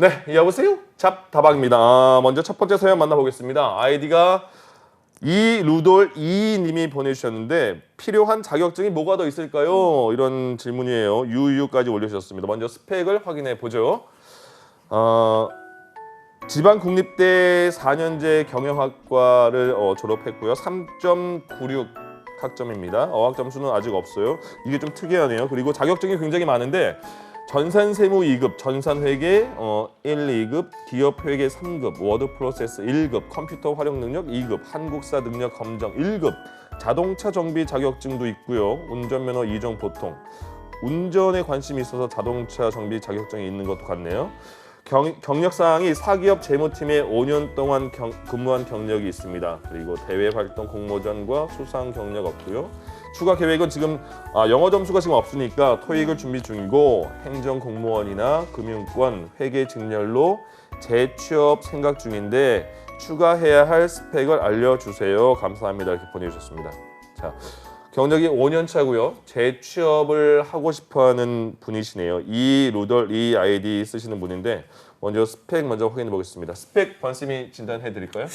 네, 여보세요? 잡다방입니다. 아, 먼저 첫 번째 사연 만나보겠습니다. 아이디가 이루돌 이님이 보내주셨는데 필요한 자격증이 뭐가 더 있을까요? 이런 질문이에요. 유유까지 올려주셨습니다. 먼저 스펙을 확인해 보죠. 어, 지방 국립대 4년제 경영학과를 어, 졸업했고요. 3.96 학점입니다. 어학 점수는 아직 없어요. 이게 좀 특이하네요. 그리고 자격증이 굉장히 많은데 전산 세무 2급, 전산 회계 어, 1, 2급, 기업 회계 3급, 워드 프로세스 1급, 컴퓨터 활용 능력 2급, 한국사 능력 검정 1급, 자동차 정비 자격증도 있고요. 운전면허 2종 보통. 운전에 관심이 있어서 자동차 정비 자격증이 있는 것도 같네요. 경, 경력 사항이 사기업 재무팀에 5년 동안 경- 근무한 경력이 있습니다. 그리고 대외 활동 공모전과 수상 경력 없고요. 추가 계획은 지금 아, 영어 점수가 지금 없으니까 토익을 준비 중이고 행정 공무원이나 금융권 회계 직렬로 재취업 생각 중인데 추가해야 할 스펙을 알려주세요. 감사합니다. 이렇게 보내주셨습니다. 자. 경력이 5년 차고요. 재취업을 하고 싶어하는 분이시네요. 이 루돌 이 아이디 쓰시는 분인데 먼저 스펙 먼저 확인해 보겠습니다. 스펙 번쌤이 진단해 드릴까요?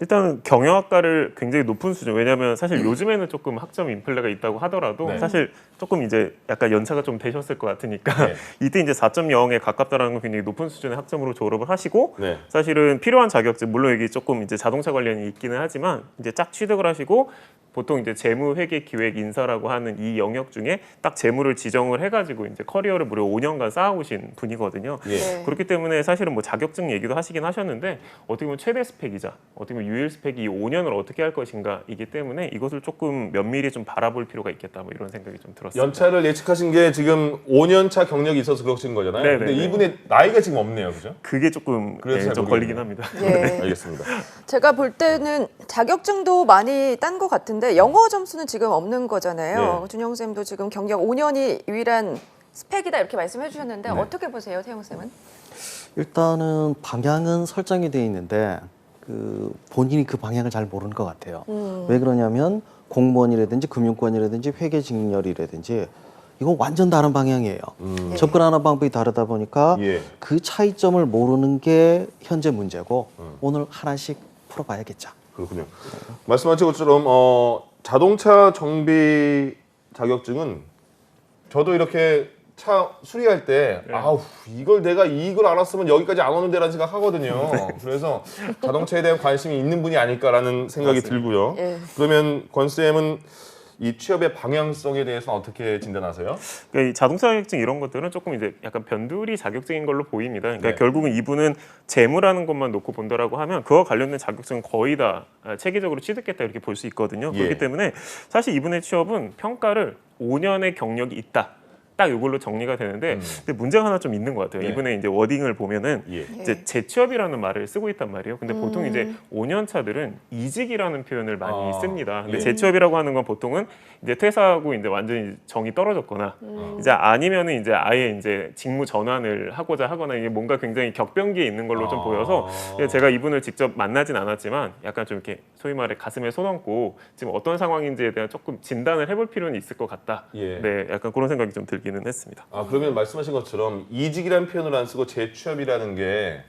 일단은 경영학과를 굉장히 높은 수준. 왜냐하면 사실 요즘에는 조금 학점 인플레가 있다고 하더라도 네. 사실 조금 이제 약간 연차가 좀 되셨을 것 같으니까 네. 이때 이제 4.0에 가깝다라는 건 굉장히 높은 수준의 학점으로 졸업을 하시고 네. 사실은 필요한 자격증 물론 여기 조금 이제 자동차 관련이 있기는 하지만 이제 쫙 취득을 하시고 보통 이제 재무 회계 기획 인사라고 하는 이 영역 중에 딱 재무를 지정을 해가지고 이제 커리어를 무려 5년간 쌓아오신 분이거든요. 예. 네. 그렇기 때문에 사실은 뭐 자격증 얘기도 하시긴 하셨는데 어떻게 보면 최대 스펙이자 어떻게 보면 유일 스펙이 이 5년을 어떻게 할 것인가이기 때문에 이것을 조금 면밀히 좀 바라볼 필요가 있겠다 뭐 이런 생각이 좀 들었습니다. 연차를 예측하신 게 지금 5년 차 경력이 있어서 그러신 거잖아요. 네, 근데 네, 네. 이분의 나이가 지금 없네요. 그죠? 그게 조금 그래서 네, 잘 좀. 걸리긴 합니다. 예. 알겠습니다. 제가 볼 때는 자격증도 많이 딴 것 같은데 영어 점수는 지금 없는 거잖아요. 네. 준영 쌤도 지금 경력 5년이 유일한 스펙이다 이렇게 말씀해 주셨는데 네. 어떻게 보세요, 태용 쌤은? 일단은 방향은 설정이 돼 있는데 그 본인이 그 방향을 잘 모르는 것 같아요. 음. 왜 그러냐면 공무원이라든지 금융권이라든지 회계 직렬이라든지 이건 완전 다른 방향이에요. 음. 네. 접근하는 방법이 다르다 보니까 예. 그 차이점을 모르는 게 현재 문제고 음. 오늘 하나씩 풀어봐야겠죠. 그렇군요. 말씀하신 것처럼 어, 자동차 정비 자격증은 저도 이렇게 차 수리할 때 네. 아우 이걸 내가 이걸 알았으면 여기까지 안 오는데라는 생각하거든요. 그래서 자동차에 대한 관심이 있는 분이 아닐까라는 생각이 맞습니다. 들고요. 예. 그러면 권 쌤은 이 취업의 방향성에 대해서 어떻게 진단하세요? 그러니까 이 자동차 자격증 이런 것들은 조금 이제 약간 변두리 자격증인 걸로 보입니다. 그러니까 네. 결국은 이분은 재무라는 것만 놓고 본다라고 하면 그와 관련된 자격증은 거의 다 아, 체계적으로 취득했다 이렇게 볼 수 있거든요. 예. 그렇기 때문에 사실 이분의 취업은 평가를 5년의 경력이 있다. 딱 이걸로 정리가 되는데 음. 근데 문제가 하나 좀 있는 것 같아요. 네. 이분의 이제 워딩을 보면은 예. 이제 재취업이라는 말을 쓰고 있단 말이에요. 근데 보통 음. 이제 5년 차들은 이직이라는 표현을 많이 아, 씁니다. 근데 예. 재취업이라고 하는 건 보통은 이제 퇴사하고 이제 완전히 정이 떨어졌거나 음. 이제 아니면은 이제 아예 이제 직무 전환을 하고자 하거나 이게 뭔가 굉장히 격변기에 있는 걸로 좀 아. 보여서 제가 이분을 직접 만나진 않았지만 약간 좀 이렇게 소위 말해 가슴에 손 얹고 지금 어떤 상황인지에 대한 조금 진단을 해볼 필요는 있을 것 같다. 예. 네, 약간 그런 생각이 좀 들 기는 했습니다. 아 그러면 말씀하신 것처럼 이직이라는 표현을 안 쓰고 재취업이라는 게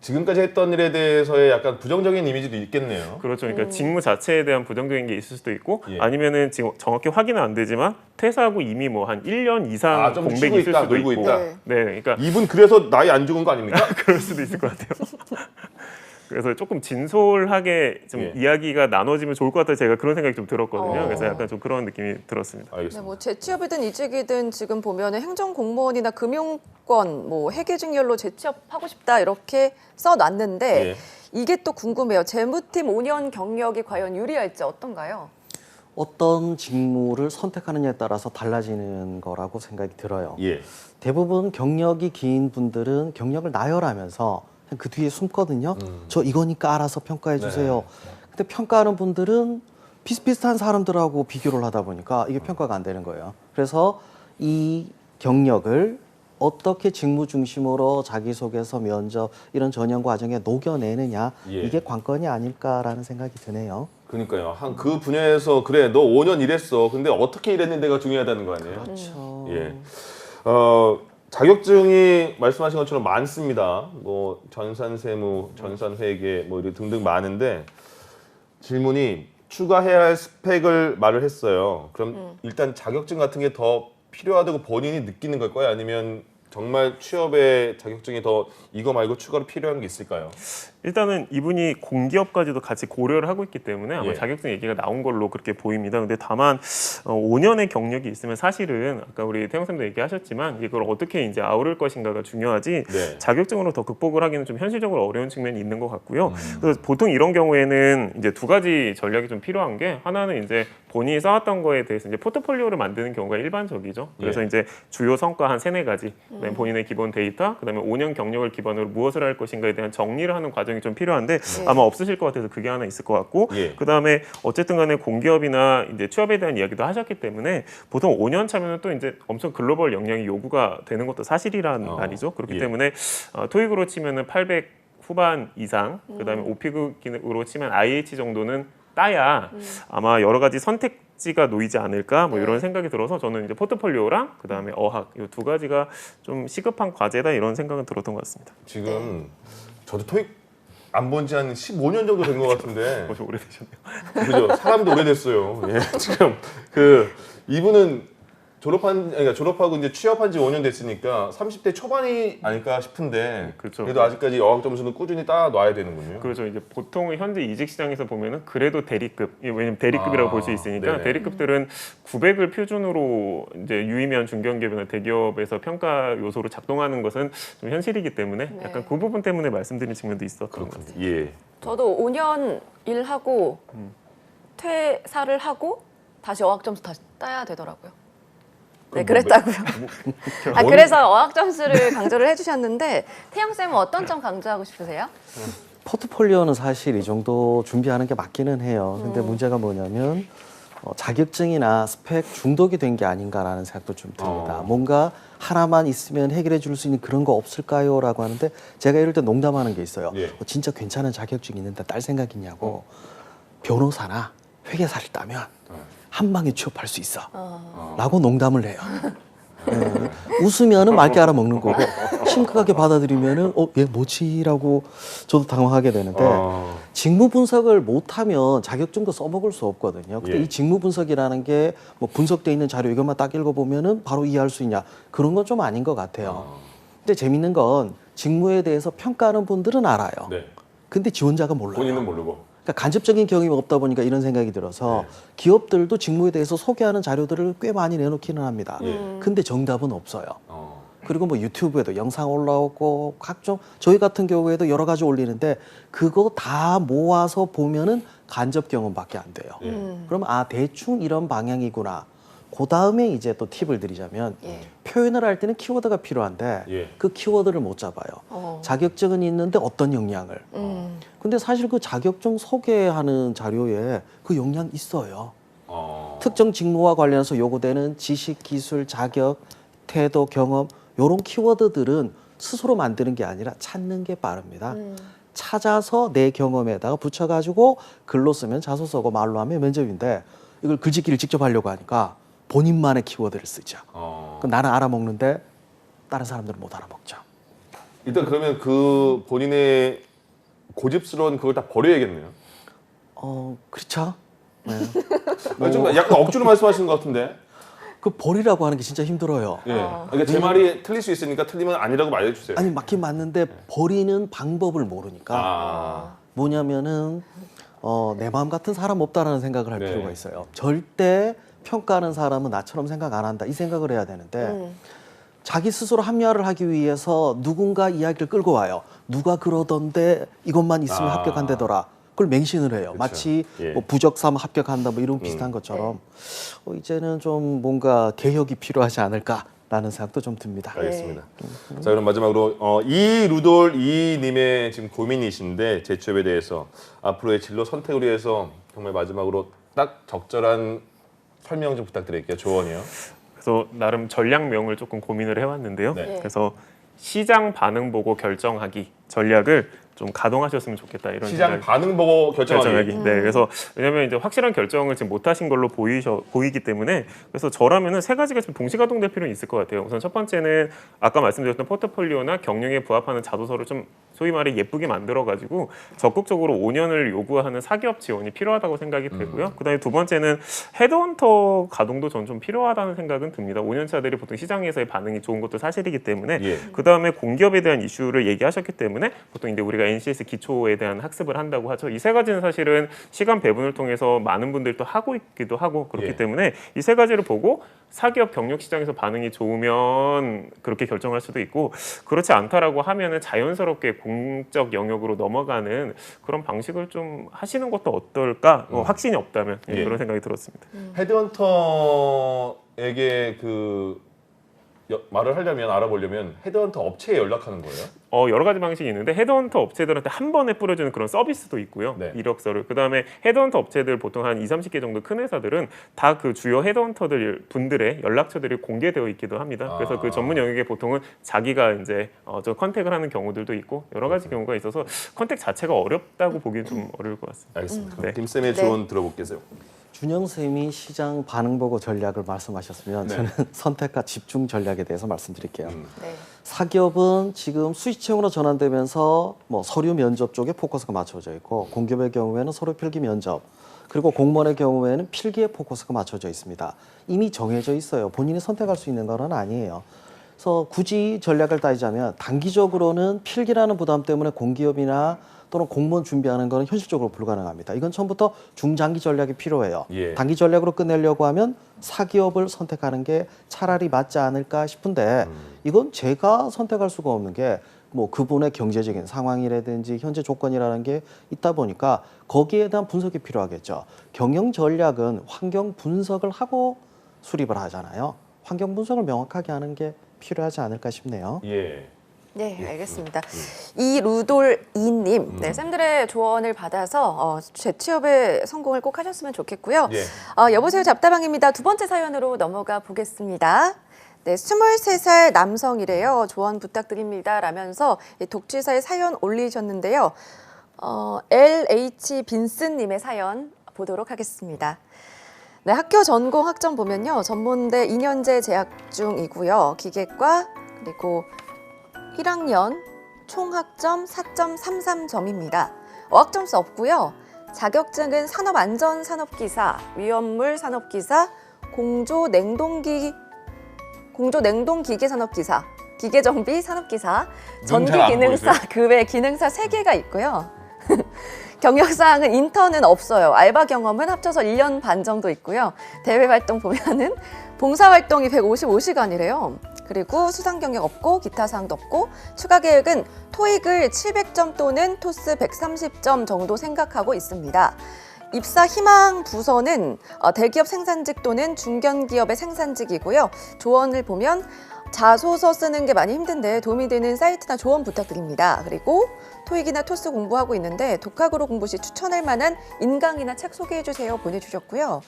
지금까지 했던 일에 대해서의 약간 부정적인 이미지도 있겠네요. 그렇죠. 그러니까 직무 자체에 대한 부정적인 게 있을 수도 있고 예. 아니면은 지금 정확히 확인은 안 되지만 퇴사하고 이미 뭐 한 1년 이상 아, 좀 공백이 쉬고 있을 있다, 수도 놀고 있고. 있다. 네. 네, 그러니까 이분 그래서 나이 안 죽은 거 아닙니까? 그럴 수도 있을 것 같아요. 그래서 조금 진솔하게 좀 예. 이야기가 나눠지면 좋을 것 같아서 제가 그런 생각이 좀 들었거든요. 어. 그래서 약간 좀 그런 느낌이 들었습니다. 네, 알겠습니다. 뭐 재취업이든 이직이든 지금 보면은 행정공무원이나 금융권, 뭐 회계직렬로 재취업하고 싶다 이렇게 써놨는데 예. 이게 또 궁금해요. 재무팀 5년 경력이 과연 유리할지 어떤가요? 어떤 직무를 선택하느냐에 따라서 달라지는 거라고 생각이 들어요. 예. 대부분 경력이 긴 분들은 경력을 나열하면서 그 뒤에 숨거든요. 음. 저 이거니까 알아서 평가해 주세요. 네. 근데 평가하는 분들은 비슷비슷한 사람들하고 비교를 하다 보니까 이게 평가가 안 되는 거예요. 그래서 이 경력을 어떻게 직무 중심으로 자기소개서, 면접 이런 전형 과정에 녹여내느냐 예. 이게 관건이 아닐까라는 생각이 드네요. 그러니까요. 한 그 분야에서 그래 너 5년 일했어. 근데 어떻게 일했는데가 중요하다는 거 아니에요? 그렇죠. 예. 어 자격증이 말씀하신 것처럼 많습니다. 뭐 전산세무, 전산회계 뭐 이런 등등 많은데 질문이 추가해야 할 스펙을 말을 했어요. 그럼 일단 자격증 같은 게 더 필요하다고 본인이 느끼는 걸까요? 아니면 정말 취업에 자격증이 더 이거 말고 추가로 필요한 게 있을까요? 일단은 이분이 공기업까지도 같이 고려를 하고 있기 때문에 아마 예. 자격증 얘기가 나온 걸로 그렇게 보입니다. 근데 다만 어, 5년의 경력이 있으면 사실은 아까 우리 태영 쌤도 얘기하셨지만 이걸 어떻게 이제 아우를 것인가가 중요하지 네. 자격증으로 더 극복을 하기는 좀 현실적으로 어려운 측면이 있는 것 같고요. 음. 그래서 보통 이런 경우에는 이제 두 가지 전략이 좀 필요한 게 하나는 이제 본인이 쌓았던 거에 대해서 이제 포트폴리오를 만드는 경우가 일반적이죠. 그래서 예. 이제 주요 성과 한 세네 가지, 그다음에 본인의 기본 데이터, 그다음에 5년 경력을 기반으로 무엇을 할 것인가에 대한 정리를 하는 과정 이 좀 필요한데 아마 없으실 것 같아서 그게 하나 있을 것 같고, 예. 그다음에 어쨌든 간에 공기업이나 이제 취업에 대한 이야기도 하셨기 때문에 보통 5년 차면은 또 이제 엄청 글로벌 역량이 요구가 되는 것도 사실이란 어, 말이죠. 그렇기 예. 때문에 어, 토익으로 치면은 800 후반 이상, 그다음에 오피그으로 치면 IH 정도는 따야 아마 여러 가지 선택지가 놓이지 않을까 뭐 이런 생각이 들어서 저는 이제 포트폴리오랑 그 다음에 어학 이 두 가지가 좀 시급한 과제다 이런 생각은 들었던 것 같습니다. 지금 저도 토익 안 본 지 한 15년 정도 된 것 같은데 어, 좀 오래되셨네요. 그죠? 사람도 오래됐어요. 예, 지금 그 이분은 졸업한 그러니까 졸업하고 이제 취업한 지 5년 됐으니까 30대 초반이 아닐까 싶은데 그렇죠. 그래도 아직까지 어학 점수는 꾸준히 따 놔야 되는군요. 그렇죠. 이제 보통 현재 이직 시장에서 보면은 그래도 대리급, 왜냐면 대리급이라고 아, 볼 수 있으니까 네네. 대리급들은 900을 표준으로 이제 유의미한 중견기업이나 대기업에서 평가 요소로 작동하는 것은 좀 현실이기 때문에 네. 약간 그 부분 때문에 말씀드린 측면도 있었던 것 같아요. 예. 저도 5년 일하고 퇴사를 하고 다시 어학 점수 다시 따야 되더라고요. 네, 뭐 그랬다고요. 아, 뭔- 그래서 어학 점수를 강조를 해주셨는데 태영 쌤은 어떤 점 강조하고 싶으세요? 포트폴리오는 사실 이 정도 준비하는 게 맞기는 해요. 근데 음. 문제가 뭐냐면 어, 자격증이나 스펙 중독이 된 게 아닌가라는 생각도 좀 듭니다. 어. 뭔가 하나만 있으면 해결해 줄 수 있는 그런 거 없을까요? 라고 하는데 제가 이럴 때 농담하는 게 있어요. 예. 어, 진짜 괜찮은 자격증이 있는데 딸 생각 있냐고. 변호사나 회계사를 따면 한 방에 취업할 수 있어. 라고 농담을 해요. 예. 웃으면은 맑게 알아먹는 거고 심각하게 받아들이면은 어얘 뭐지라고 저도 당황하게 되는데 어, 직무 분석을 못하면 자격증도 써먹을 수 없거든요. 근데 예. 이 직무 분석이라는 게 뭐 분석돼 있는 자료 이것만 딱 읽어보면은 바로 이해할 수 있냐 그런 건 좀 아닌 것 같아요. 어, 근데 재밌는 건 직무에 대해서 평가하는 분들은 알아요. 네. 근데 지원자가 몰라요. 본인은 모르고. 그러니까 간접적인 경험이 없다 보니까 이런 생각이 들어서 네. 기업들도 직무에 대해서 소개하는 자료들을 꽤 많이 내놓기는 합니다. 예. 근데 정답은 없어요. 어. 그리고 뭐 유튜브에도 영상 올라오고 각종 저희 같은 경우에도 여러 가지 올리는데 그거 다 모아서 보면은 간접 경험밖에 안 돼요. 예. 음. 그러면 아 대충 이런 방향이구나. 그 다음에 이제 또 팁을 드리자면 예. 표현을 할 때는 키워드가 필요한데 예. 그 키워드를 못 잡아요. 어. 자격증은 있는데 어떤 역량을. 음. 근데 사실 그 자격증 소개하는 자료에 그 역량 있어요. 어. 특정 직무와 관련해서 요구되는 지식, 기술, 자격, 태도, 경험 요런 키워드들은 스스로 만드는 게 아니라 찾는 게 빠릅니다. 음. 찾아서 내 경험에다가 붙여가지고 글로 쓰면 자소서고 말로 하면 면접인데 이걸 글짓기를 직접 하려고 하니까 본인만의 키워드를 쓰죠. 어. 그럼 나는 알아먹는데 다른 사람들은 못 알아먹죠. 일단 그러면 그 본인의 고집스러운 그걸 다 버려야겠네요. 어, 그렇죠. 네. 좀 약간 억지로 말씀하시는 것 같은데. 그 버리라고 하는 게 진짜 힘들어요. 예. 어. 그러니까 제 말이 틀릴 수 있으니까 틀리면 아니라고 말해주세요. 아니 맞긴 맞는데 버리는 방법을 모르니까 아. 뭐냐면은 어, 내 마음 같은 사람 없다라는 생각을 할 네. 필요가 있어요. 절대 평가하는 사람은 나처럼 생각 안 한다 이 생각을 해야 되는데 음. 자기 스스로 합리화를 하기 위해서 누군가 이야기를 끌고 와요. 누가 그러던데 이것만 있으면 아. 합격한다더라. 그걸 맹신을 해요. 그쵸. 마치 예. 음. 뭐 부적삼 합격한다 뭐 이런 비슷한 것처럼 어, 이제는 좀 뭔가 개혁이 필요하지 않을까 라는 생각도 좀 듭니다. 알겠습니다. 자 그럼 마지막으로 어, 이 루돌 이 님의 지금 고민이신데 재취업에 대해서 앞으로의 진로 선택을 위해서 정말 마지막으로 딱 적절한 설명 좀 부탁드릴게요. 조언이요. 그래서 나름 전략명을 조금 고민을 해왔는데요. 네. 그래서 시장 반응 보고 결정하기 전략을 좀 가동하셨으면 좋겠다 이런 시장 생각이 반응 보고 결정하기. 결정하기. 네, 그래서 왜냐하면 이제 확실한 결정을 지금 못하신 걸로 보이셔 보이기 때문에 그래서 저라면은 세 가지가 좀 동시 가동될 필요는 있을 것 같아요. 우선 첫 번째는 아까 말씀드렸던 포트폴리오나 경영에 부합하는 자도서를 좀 소위 말해 예쁘게 만들어 가지고 적극적으로 5년을 요구하는 사기업 지원이 필요하다고 생각이 되고요. 그다음에 두 번째는 헤드헌터 가동도 전 좀 필요하다는 생각은 듭니다. 5년 차들이 보통 시장에서의 반응이 좋은 것도 사실이기 때문에 예. 그 다음에 공기업에 대한 이슈를 얘기하셨기 때문에 보통 이제 우리가 NCS 기초에 대한 학습을 한다고 하죠. 이 세 가지는 사실은 시간 배분을 통해서 많은 분들도 하고 있기도 하고 그렇기 예. 때문에 이 세 가지를 보고 사기업 경력 시장에서 반응이 좋으면 그렇게 결정할 수도 있고 그렇지 않다라고 하면은 자연스럽게 공적 영역으로 넘어가는 그런 방식을 좀 하시는 것도 어떨까? 어, 확신이 없다면 예, 예. 그런 생각이 들었습니다. 헤드헌터에게 그 여- 말을 하려면 알아보려면 헤드헌터 업체에 연락하는 거예요. 어, 여러 가지 방식이 있는데 헤드헌터 업체들한테 한 번에 뿌려주는 그런 서비스도 있고요. 네. 이력서를. 그다음에 헤드헌터 업체들 보통 한 2, 30개 정도 큰 회사들은 다 그 주요 헤드헌터들 분들의 연락처들이 공개되어 있기도 합니다. 그래서 아. 그 전문 영역에 보통은 자기가 이제 어, 저 컨택을 하는 경우들도 있고 여러 가지 경우가 있어서 컨택 자체가 어렵다고 보기엔 좀 어려울 것 같습니다. 알겠습니다. 네. 김 쌤의 네. 조언 들어볼게요. 준영 쌤이 시장 반응 보고 전략을 말씀하셨으면 네. 저는 선택과 집중 전략에 대해서 말씀드릴게요. 음. 네. 사기업은 지금 수익 채용으로 전환되면서 뭐 서류 면접 쪽에 포커스가 맞춰져 있고 공기업의 경우에는 서류 필기 면접 그리고 공무원의 경우에는 필기에 포커스가 맞춰져 있습니다. 이미 정해져 있어요. 본인이 선택할 수 있는 건 아니에요. 그래서 굳이 전략을 따지자면 단기적으로는 필기라는 부담 때문에 공기업이나 또는 공무원 준비하는 것은 현실적으로 불가능합니다. 이건 처음부터 중장기 전략이 필요해요. 예. 단기 전략으로 끝내려고 하면 사기업을 선택하는 게 차라리 맞지 않을까 싶은데 이건 제가 선택할 수가 없는 게뭐 그분의 경제적인 상황이라든지 현재 조건이라는 게 있다 보니까 거기에 대한 분석이 필요하겠죠. 경영 전략은 환경 분석을 하고 수립을 하잖아요. 환경 분석을 명확하게 하는 게 필요하지 않을까 싶네요. 예. 네, 알겠습니다. 이 루돌 이님, 네, 쌤들의 조언을 받아서 어, 재취업에 성공을 꼭 하셨으면 좋겠고요. 예. 어, 여보세요 잡다방입니다. 두 번째 사연으로 넘어가 보겠습니다. 네, 23살 남성이래요. 조언 부탁드립니다. 라면서 이 독취사의 사연 올리셨는데요. 어, LH 빈슨님의 사연 보도록 하겠습니다. 네, 학교 전공 학점 보면요. 전문대 2년제 재학 중이고요. 기계과 그리고 1학년 총 학점 4.33점입니다. 어학점수 없고요. 자격증은 산업안전 산업기사, 위험물 산업기사, 공조 냉동기 공조 냉동기계 산업기사, 기계정비 산업기사, 전기기능사? 그 외 기능사 세개가 있고요. 경력사항은 인턴은 없어요. 알바 경험은 합쳐서 1년 반 정도 있고요. 대외 활동 보면은 봉사 활동이 155시간이래요. 그리고 수상 경력 없고 기타 사항도 없고 추가 계획은 토익을 700점 또는 토스 130점 정도 생각하고 있습니다. 입사 희망 부서는 어, 대기업 생산직 또는 중견기업의 생산직이고요. 조언을 보면 자소서 쓰는 게 많이 힘든데 도움이 되는 사이트나 조언 부탁드립니다. 그리고 토익이나 토스 공부하고 있는데 독학으로 공부 시 추천할 만한 인강이나 책 소개해 주세요 보내주셨고요.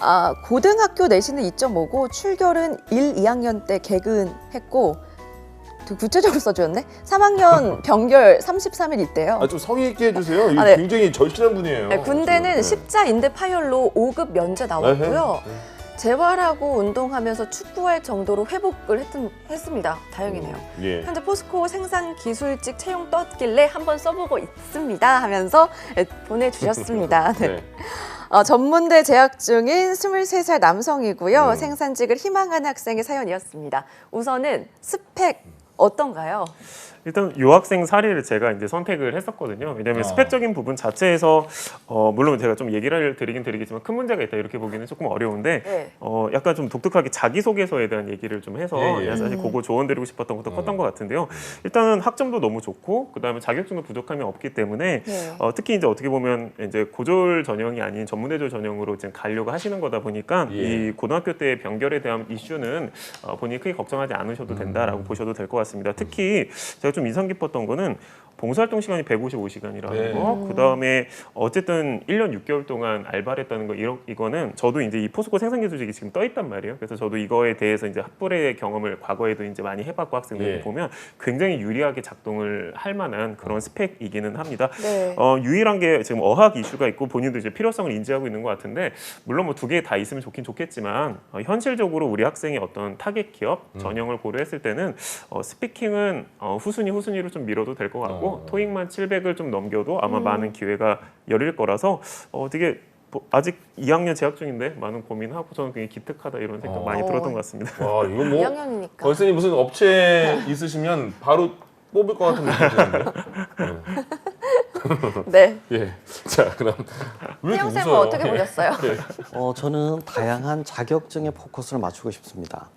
아, 고등학교 내신은 2.5고 출결은 1, 2학년 때 개근했고 또 구체적으로 써주셨네. 3학년 병결 33일 있대요. 아, 좀 성의 있게 해주세요. 아, 네. 굉장히 절실한 분이에요. 네, 군대는 지금. 십자 인대 파열로 5급 면제 나왔고요. 네. 재활하고 운동하면서 축구할 정도로 회복을 했, 했습니다. 다행이네요. 예. 현재 포스코 생산 기술직 채용 떴길래 한번 써보고 있습니다 하면서 예, 보내주셨습니다. 네. 네. 어, 전문대 재학 중인 23살 남성이고요. 음. 생산직을 희망하는 학생의 사연이었습니다. 우선은 스펙 어떤가요? 일단 유학생 사례를 제가 이제 선택을 했었거든요. 왜냐하면 어. 스펙적인 부분 자체에서 어, 물론 제가 좀 얘기를 드리긴 드리겠지만 큰 문제가 있다 이렇게 보기는 조금 어려운데 네. 어, 약간 좀 독특하게 자기소개서에 대한 얘기를 좀 해서 예, 예. 사실 음. 그거 조언 드리고 싶었던 것도 컸던 음. 것 같은데요. 일단은 학점도 너무 좋고 그다음에 자격증도 부족함이 없기 때문에 네. 어, 특히 이제 어떻게 보면 이제 고졸 전형이 아닌 전문대졸 전형으로 지금 가려고 하시는 거다 보니까 예. 이 고등학교 때 병결에 대한 이슈는 어, 본인이 크게 걱정하지 않으셔도 된다라고 보셔도 될 것 같습니다. 특히 제가 좀 인상 깊었던 거는 봉사활동 시간이 155시간이라는 네. 거, 그 다음에 어쨌든 1년 6개월 동안 알바를 했다는 거, 이러, 이거는 저도 이제 이 포스코 생산기술직이 지금 떠 있단 말이에요. 그래서 저도 이거에 대해서 이제 학부의 경험을 과거에도 이제 많이 해봤고 학생들 예. 보면 굉장히 유리하게 작동을 할 만한 그런 스펙이기는 합니다. 네. 어, 유일한 게 지금 어학 이슈가 있고 본인도 이제 필요성을 인지하고 있는 것 같은데 물론 뭐 두 개 다 있으면 좋긴 좋겠지만 어, 현실적으로 우리 학생이 어떤 타겟 기업 전형을 고려했을 때는 어, 스피킹은 어, 후순위 후순위로 좀 밀어도 될 것 같고 어. 토익만 700을 좀 넘겨도 아마 많은 기회가 열릴 거라서 어, 되게 뭐, 아직 2학년 재학 중인데 많은 고민하고 저는 굉장히 기특하다 이런 생각 어. 많이 들었던 것 같습니다. 와 이거 뭐 2학년이니까. 건쌤이 무슨 업체 있으시면 바로 뽑을 것 같은 느낌이 드는데. 네. 예. 자 그럼 왜 이렇게 태영 쌤은 웃어요? 어떻게 예. 보셨어요? 어, 저는 다양한 자격증에 포커스를 맞추고 싶습니다.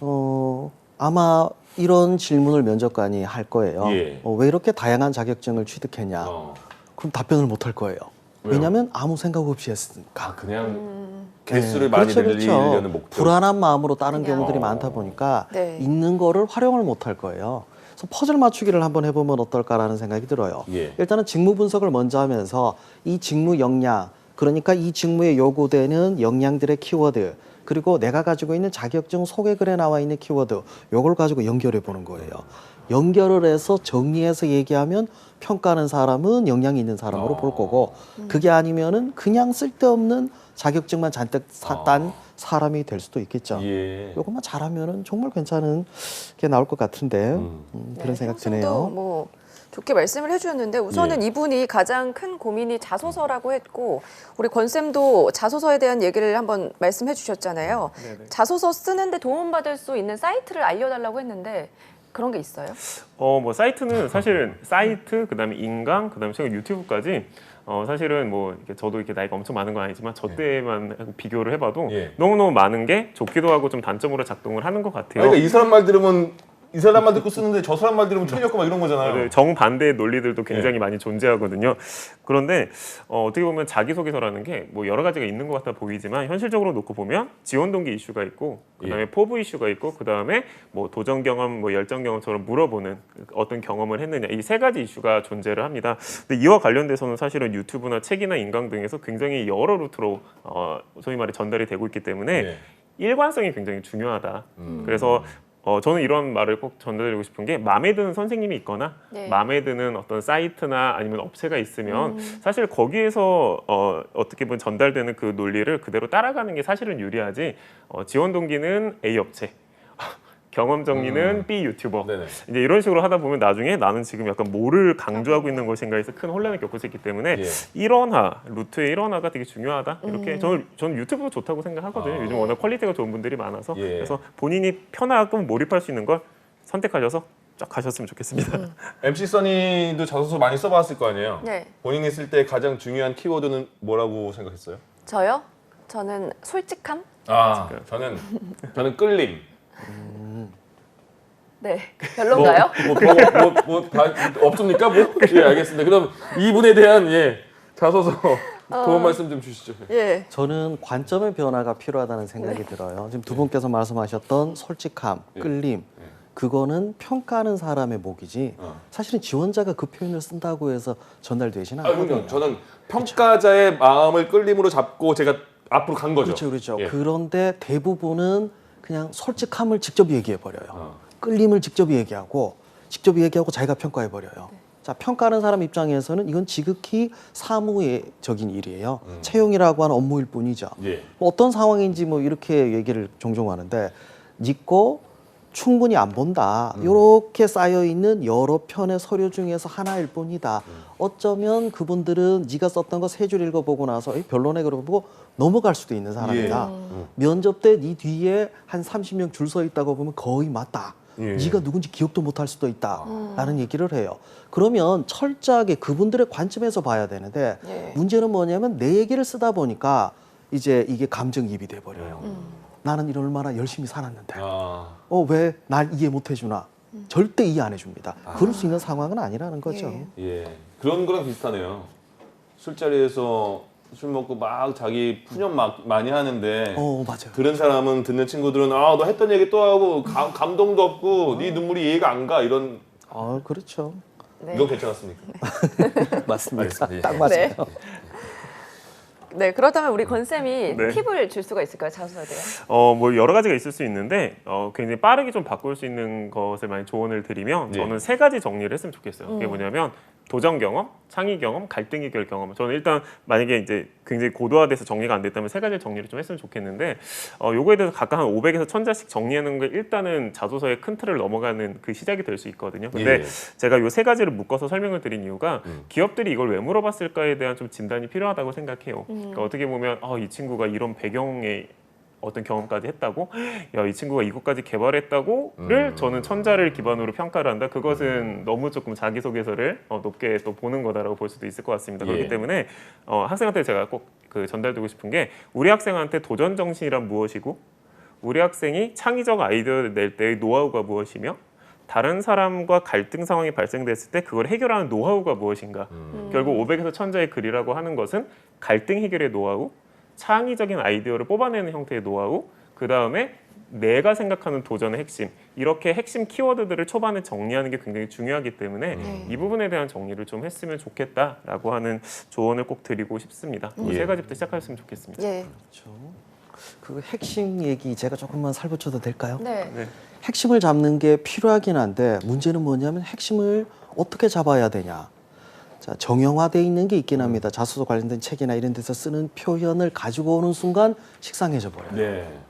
어, 아마 이런 질문을 면접관이 할 거예요. 예. 어, 왜 이렇게 다양한 자격증을 취득했냐? 어. 그럼 답변을 못 할 거예요. 왜요? 왜냐하면 아무 생각 없이 했으니까. 아 그냥 음. 개수를 네, 많이 그렇죠, 늘리려는 그렇죠. 목적. 불안한 마음으로 다른 그냥. 경우들이 어. 많다 보니까 네. 있는 거를 활용을 못 할 거예요. 그래서 퍼즐 맞추기를 한번 해보면 어떨까라는 생각이 들어요. 예. 일단은 직무 분석을 먼저 하면서 이 직무 역량, 그러니까 이 직무에 요구되는 역량들의 키워드, 그리고 내가 가지고 있는 자격증 소개글에 나와 있는 키워드, 요걸 가지고 연결해 보는 거예요. 연결을 해서 정리해서 얘기하면 평가하는 사람은 역량이 있는 사람으로 볼 거고, 그게 아니면은 그냥 쓸데없는 자격증만 잔뜩 샀단 사람이 될 수도 있겠죠. 예. 요것만 잘하면은 정말 괜찮은 게 나올 것 같은데 음. 음, 네, 그런 생각 드네요. 뭐 좋게 말씀을 해주셨는데 우선은 예. 이분이 가장 큰 고민이 자소서라고 했고 우리 권 쌤도 자소서에 대한 얘기를 한번 말씀해 주셨잖아요. 네네. 자소서 쓰는데 도움받을 수 있는 사이트를 알려달라고 했는데 그런 게 있어요? 어, 뭐 사이트는 사실 사이트, 그다음에 인강, 그다음에 최근 유튜브까지 어, 사실은 뭐 이렇게 저도 이렇게 나이가 엄청 많은 건 아니지만 저 때만 비교를 해봐도 예. 너무너무 많은 게 좋기도 하고 좀 단점으로 작동을 하는 것 같아요. 그러니까 이 사람 말 들으면 이 사람 말 듣고 쓰는데 저 사람 말 들으면 틀렸고 막 이런 거잖아요. 네, 정반대의 논리들도 굉장히 예. 많이 존재하거든요. 그런데 어, 어떻게 보면 자기소개서라는 게 뭐 여러 가지가 있는 것 같아 보이지만 현실적으로 놓고 보면 지원 동기 이슈가 있고 그다음에 예. 포부 이슈가 있고 그다음에 뭐 도전 경험, 뭐 열정 경험처럼 물어보는 어떤 경험을 했느냐 이 세 가지 이슈가 존재를 합니다. 근데 이와 관련돼서는 사실은 유튜브나 책이나 인강 등에서 굉장히 여러 루트로 어, 소위 말해 전달이 되고 있기 때문에 예. 일관성이 굉장히 중요하다. 음. 그래서 어, 저는 이런 말을 꼭 전달드리고 싶은 게 마음에 드는 선생님이 있거나 네. 마음에 드는 어떤 사이트나 아니면 업체가 있으면 음. 사실 거기에서 어, 어떻게 보면 전달되는 그 논리를 그대로 따라가는 게 사실은 유리하지 어, 지원 동기는 A 업체 경험 정리는 음. B 유튜버 네네. 이제 이런 식으로 하다 보면 나중에 나는 지금 약간 뭐를 강조하고 있는 것인가에서 큰 혼란을 겪을 수 있기 때문에 예. 일원화 루트의 일원화가 되게 중요하다 이렇게 음. 저는 저는 유튜브도 좋다고 생각하거든요 아. 요즘 워낙 퀄리티가 좋은 분들이 많아서 예. 그래서 본인이 편하고 몰입할 수 있는 걸 선택하셔서 쫙 가셨으면 좋겠습니다. MC 써니도 자소서 많이 써봤을 거 아니에요. 네. 본인이 쓸 때 가장 중요한 키워드는 뭐라고 생각했어요? 저요? 저는 솔직함? 아 저는 저는 끌림. 네. 별론가요? 뭐뭐뭐 뭐, 뭐, 다 없습니까? 뭐? 예 알겠습니다. 그럼 이분에 대한 예 자소서 도움 말씀 좀 주시죠. 예. 저는 관점의 변화가 필요하다는 생각이 들어요. 지금 두 분께서 말씀하셨던 솔직함, 네. 끌림, 그거는 평가하는 사람의 목이지 어. 사실은 지원자가 그 표현을 쓴다고 해서 전달되지는 아, 않거든요. 저는 평가자의 마음을 끌림으로 잡고 제가 앞으로 간 거죠. 그렇죠, 그렇죠. 예. 그런데 대부분은 그냥 솔직함을 직접 얘기해 버려요. 어. 끌림을 직접 얘기하고 직접 얘기하고 자기가 평가해 버려요. 자 평가하는 사람 입장에서는 이건 지극히 사무적인 일이에요. 음. 채용이라고 하는 업무일 뿐이죠. 예. 뭐 어떤 상황인지 뭐 이렇게 얘기를 종종 하는데 믿고 충분히 안 본다. 음. 이렇게 쌓여 있는 여러 편의 서류 중에서 하나일 뿐이다. 음. 어쩌면 그분들은 네가 썼던 거 세 줄 읽어보고 나서 별로네 그러고 넘어갈 수도 있는 사람이다. 예. 면접 때 네 뒤에 한 30명 줄 서 있다고 보면 거의 맞다. 예. 네가 누군지 기억도 못 할 수도 있다. 라는 얘기를 해요. 그러면 철저하게 그분들의 관점에서 봐야 되는데 예. 문제는 뭐냐면 내 얘기를 쓰다 보니까 이제 이게 감정이입이 돼 버려요. 나는 이런 얼마나 열심히 살았는데 아. 어왜 날 이해 못 해주나? 절대 이해 안 해줍니다. 그럴 수 있는 상황은 아니라는 거죠. 예. 예. 그런 거랑 비슷하네요. 술자리에서 술 먹고 막 자기 푸념 막 많이 하는데 어 맞아요. 들은 사람은 듣는 친구들은 아 너 했던 얘기 또 하고 감, 감동도 없고 네 눈물이 이해가 안 가 이런 아 그렇죠. 네. 이건 괜찮았습니까? 맞습니다. 알겠습니다. 예. 딱 맞아요. 네. 네, 그렇다면 우리 권 쌤이 네. 팁을 줄 수가 있을까요, 자소서에 대해? 어, 뭐 여러 가지가 있을 수 있는데 어, 굉장히 빠르게 좀 바꿀 수 있는 것을 많이 조언을 드리면 예. 저는 세 가지 정리를 했으면 좋겠어요. 그게 음. 뭐냐면 도전 경험, 창의 경험, 갈등 해결 경험. 저는 일단 만약에 이제 굉장히 고도화돼서 정리가 안 됐다면 세 가지 정리를 좀 했으면 좋겠는데 어, 요거에 대해서 각각 한 500에서 1000자씩 정리하는 게 일단은 자소서의 큰 틀을 넘어가는 그 시작이 될 수 있거든요. 근데 예. 제가 요 세 가지를 묶어서 설명을 드린 이유가 음. 기업들이 이걸 왜 물어봤을까에 대한 좀 진단이 필요하다고 생각해요. 음. 그러니까 어떻게 보면 아, 이 친구가 이런 배경에 어떤 경험까지 했다고 야 이 친구가 이것까지 개발했다고를 음. 저는 천자를 기반으로 평가를 한다 그것은 너무 조금 자기소개서를 어, 높게 또 보는 거다라고 볼 수도 있을 것 같습니다 예. 그렇기 때문에 어, 학생한테 제가 꼭 그 전달드리고 싶은 게 우리 학생한테 도전 정신이란 무엇이고 우리 학생이 창의적 아이디어를 낼 때의 노하우가 무엇이며 다른 사람과 갈등 상황이 발생됐을 때 그걸 해결하는 노하우가 무엇인가 음. 결국 500에서 1000자의 글이라고 하는 것은 갈등 해결의 노하우, 창의적인 아이디어를 뽑아내는 형태의 노하우, 그 다음에 내가 생각하는 도전의 핵심 이렇게 핵심 키워드들을 초반에 정리하는 게 굉장히 중요하기 때문에 네. 이 부분에 대한 정리를 좀 했으면 좋겠다라고 하는 조언을 꼭 드리고 싶습니다. 그 예. 세 가지부터 시작했으면 좋겠습니다. 예. 그렇죠. 그 핵심 얘기 제가 조금만 살붙여도 될까요? 네. 네. 핵심을 잡는 게 필요하긴 한데 문제는 뭐냐면 핵심을 어떻게 잡아야 되냐. 자, 정형화돼 있는 게 있긴 합니다. 자소서 관련된 책이나 이런 데서 쓰는 표현을 가지고 오는 순간 식상해져 버려요. 네.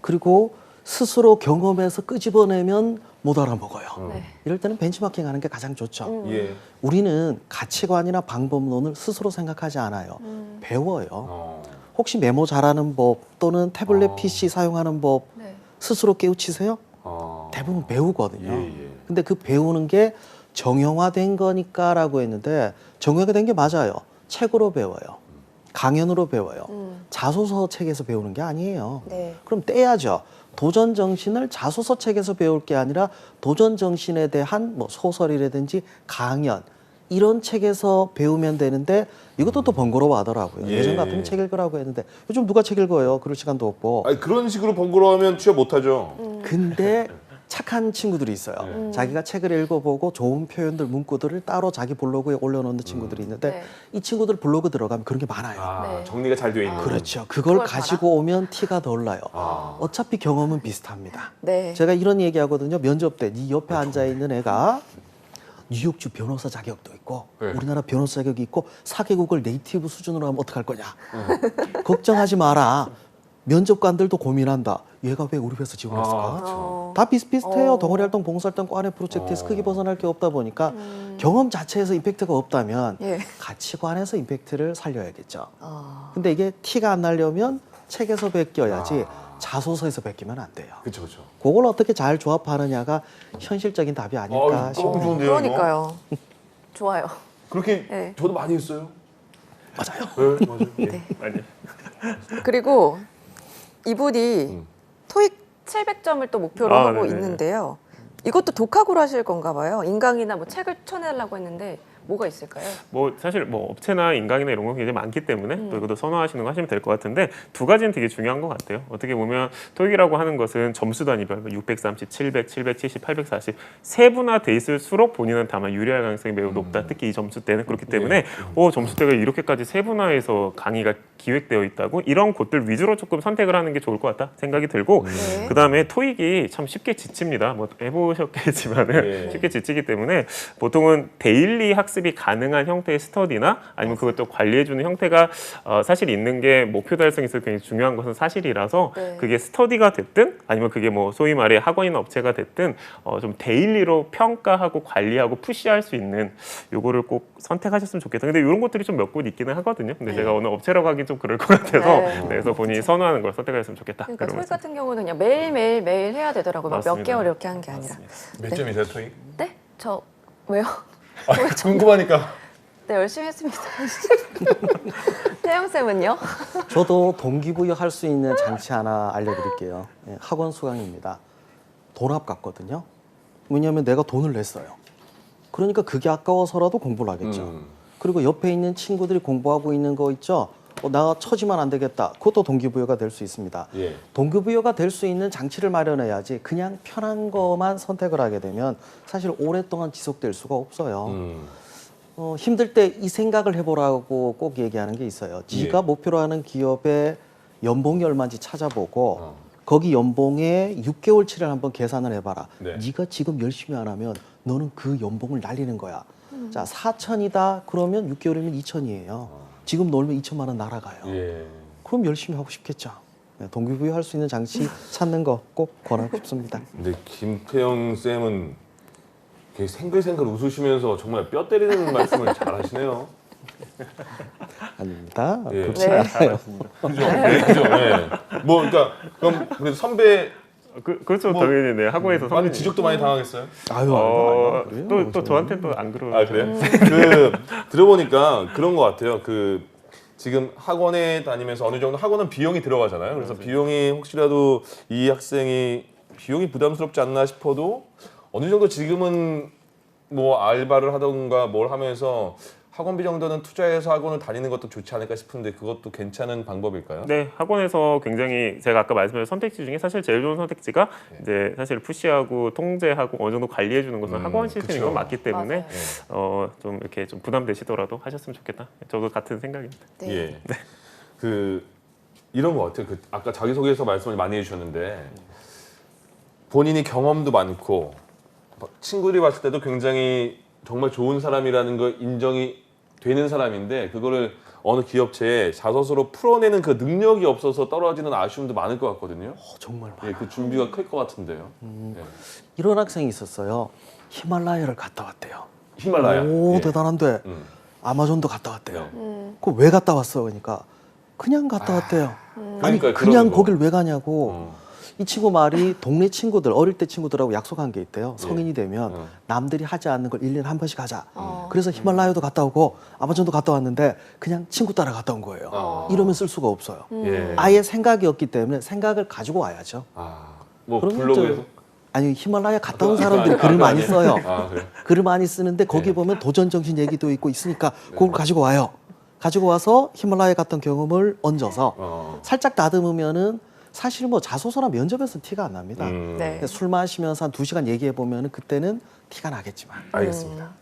그리고 스스로 경험해서 끄집어내면 못 알아먹어요. 음. 네. 이럴 때는 벤치마킹 하는 게 가장 좋죠. 음. 예. 우리는 가치관이나 방법론을 스스로 생각하지 않아요. 음. 배워요. 어. 혹시 메모 잘하는 법 또는 태블릿 어. PC 사용하는 법 네. 스스로 깨우치세요? 어. 대부분 배우거든요. 예, 예. 근데 그 배우는 게 정형화된 거니까라고 했는데 정형화된 게 맞아요. 책으로 배워요. 강연으로 배워요. 음. 자소서 책에서 배우는 게 아니에요. 네. 그럼 떼야죠. 도전 정신을 자소서 책에서 배울 게 아니라 도전 정신에 대한 뭐 소설이라든지 강연 이런 책에서 배우면 되는데 이것도 또 번거로워하더라고요. 예. 예전 같으면 책 읽으라고 했는데 요즘 누가 책 읽어요? 그럴 시간도 없고. 아니 그런 식으로 번거로우면 취업 못하죠. 음. 근데 착한 친구들이 있어요. 네. 자기가 책을 읽어보고 좋은 표현들, 문구들을 따로 자기 블로그에 올려놓는 친구들이 있는데 네. 이 친구들 블로그 들어가면 그런 게 많아요. 아, 네. 정리가 잘 되어 있는. 그렇죠. 그걸 그걸 가지고 오면 티가 덜 나요. 아. 어차피 경험은 비슷합니다. 네. 제가 이런 얘기 하거든요. 면접 때 네 옆에 앉아 있는 애가 뉴욕주 변호사 자격도 있고 네. 우리나라 변호사 자격이 있고 사개국을 네이티브 수준으로 하면 어떡할 거냐. 걱정하지 마라. 면접관들도 고민한다. 얘가 왜 우리 회사 지원했을까? 아, 그렇죠. 어. 다 비슷비슷해요. 어. 동아리 활동, 봉사활동, 과내 프로젝트에서 어. 크게 벗어날 게 없다 보니까 음. 경험 자체에서 임팩트가 없다면 예. 가치관에서 임팩트를 살려야겠죠. 어. 근데 이게 티가 안 나려면 책에서 베껴야지 자소서에서 베끼면 안 돼요. 그렇죠, 그렇죠. 그걸 어떻게 잘 조합하느냐가 현실적인 답이 아닐까 아, 싶어요. 너무 좋은데요. 이거? 그러니까요. 좋아요. 그렇게 네. 저도 많이 했어요. 맞아요. 네, 맞아요. 예. 네. 아니 그리고 이분이 음. 토익 700점을 또 목표로 아, 하고 네네. 있는데요. 이것도 독학으로 하실 건가 봐요. 인강이나 뭐 책을 추천해달라고 했는데 뭐가 있을까요? 뭐 사실 뭐 업체나 인강이나 이런 건 굉장히 많기 때문에 음. 또 이것도 선호하시는 거 하시면 될 것 같은데 두 가지는 되게 중요한 것 같아요. 어떻게 보면 토익이라고 하는 것은 점수 단위별 630, 700, 770, 840 세분화돼 있을수록 본인은 다만 유리할 가능성이 매우 높다. 특히 이 점수 때는 그렇기 때문에 어 점수대가 이렇게까지 세분화해서 강의가 기획되어 있다고 이런 곳들 위주로 조금 선택을 하는 게 좋을 것 같다 생각이 들고 네. 그 다음에 토익이 참 쉽게 지칩니다. 뭐 해보셨겠지만은 네. 쉽게 지치기 때문에 보통은 데일리 학습 이 가능한 형태의 스터디나 아니면 그것도 관리해주는 형태가 어, 사실 있는 게 목표 달성에 있어서 굉장히 중요한 것은 사실이라서 네. 그게 스터디가 됐든 아니면 그게 뭐 소위 말해 학원이나 업체가 됐든 어, 좀 데일리로 평가하고 관리하고 푸시할 수 있는 요거를 꼭 선택하셨으면 좋겠다. 근데 이런 것들이 좀 몇 곳 있기는 하거든요. 근데 네. 제가 어느 업체라고 하긴 좀 그럴 것 같아서 네. 그래서 본인이 선호하는 걸 선택하셨으면 좋겠다. 그러니까 그런 토익 말씀. 같은 경우는 그냥 매일 매일 매일 해야 되더라고요. 막몇 맞습니다. 개월 이렇게 한 게 아니라. 몇 점이세요, 토익? 네? 저 왜요? 아, 궁금하니까. 네 열심히 했습니다. 태영 쌤은요? 저도 동기부여 할 수 있는 장치 하나 알려드릴게요. 예, 학원 수강입니다. 돈 아깝거든요. 왜냐하면 내가 돈을 냈어요. 그러니까 그게 아까워서라도 공부를 하겠죠. 음. 그리고 옆에 있는 친구들이 공부하고 있는 거 있죠. 어, 나 처지면 안 되겠다. 그것도 동기부여가 될 수 있습니다. 예. 동기부여가 될 수 있는 장치를 마련해야지 그냥 편한 것만 선택을 하게 되면 사실 오랫동안 지속될 수가 없어요. 음. 어, 힘들 때 이 생각을 해보라고 꼭 얘기하는 게 있어요. 지가 예. 목표로 하는 기업의 연봉이 얼마인지 찾아보고 어. 거기 연봉의 6개월치를 한번 계산을 해봐라. 네. 네가 지금 열심히 안 하면 너는 그 연봉을 날리는 거야. 자 4천이다 그러면 6개월이면 2천이에요. 지금 놀면 2천만 원 날아가요. 예. 그럼 열심히 하고 싶겠죠. 네, 동기부여할 수 있는 장치 찾는 거 꼭 권하고 싶습니다. 근데 김태형 쌤은 생글생글 웃으시면서 정말 뼈 때리는 말씀을 잘 하시네요. 아닙니다. 예. 그렇지 네. 않아요. 그죠? 네, 그죠? 예. 뭐, 그러니까, 그럼 선배, 그, 그렇죠 뭐, 당연히 네 학원에서 많이 선배님. 지적도 많이 당하겠어요? 아유, 어, 아유, 아유, 또, 또 그래요. 저한테 또안 그러고 아 그래요? 그 들어보니까 그런 것 같아요. 그 지금 학원에 다니면서 어느 정도 학원은 비용이 들어가잖아요. 그래서 비용이 혹시라도 이 학생이 비용이 부담스럽지 않나 싶어도 어느 정도 지금은 뭐 알바를 하던가 뭘 하면서 학원비 정도는 투자해서 학원을 다니는 것도 좋지 않을까 싶은데 그것도 괜찮은 방법일까요? 네, 학원에서 굉장히 제가 아까 말씀드린 선택지 중에 사실 제일 좋은 선택지가 이제 사실 푸시하고 통제하고 어느 정도 관리해 주는 것은 음, 학원 시스템인 그쵸. 건 맞기 때문에 맞아요. 어좀 이렇게 좀 부담되시더라도 하셨으면 좋겠다. 저도 같은 생각입니다. 네. 예. 그 이런 것 같아요. 그 아까 자기 소개에서 말씀을 많이 해주셨는데 본인이 경험도 많고 친구들이 봤을 때도 굉장히 정말 좋은 사람이라는 거 인정이 되는 사람인데 그거를 어느 기업체에 자소서로 풀어내는 그 능력이 없어서 떨어지는 아쉬움도 많을 것 같거든요. 어, 정말 많아요. 예, 그 준비가 클 것 같은데요. 예. 이런 학생이 있었어요. 히말라야를 갔다 왔대요. 히말라야. 오 예. 대단한데 음. 아마존도 갔다 왔대요. 네. 음. 그왜 갔다 왔어? 그러니까 그냥 갔다 왔대요. 아 니 그러니까요, 그냥 그러는 거. 거길 왜 가냐고. 어. 이 친구 말이 동네 친구들 어릴 때 친구들하고 약속한 게 있대요. 성인이 예. 되면 어. 남들이 하지 않는 걸 1년에 한 번씩 하자. 어. 그래서 히말라야도 갔다 오고 아마존도 갔다 왔는데 그냥 친구 따라 갔다 온 거예요. 어. 이러면 쓸 수가 없어요. 예. 아예 생각이 없기 때문에 생각을 가지고 와야죠. 아, 뭐 그러면 블로그에서 저- 아니 히말라야 갔다 온 아, 사람들이 아, 글을 아, 많이 아니에요? 써요. 아, 그래. 글을 많이 쓰는데 거기 네. 보면 도전 정신 얘기도 있고 있으니까 그걸 가지고 와요. 가지고 와서 히말라야 갔던 경험을 얹어서 어. 살짝 다듬으면은 사실 뭐 자소서나 면접에서 티가 안 납니다. 음. 네. 술 마시면서 한 두 시간 얘기해 보면은 그때는 티가 나겠지만 알겠습니다.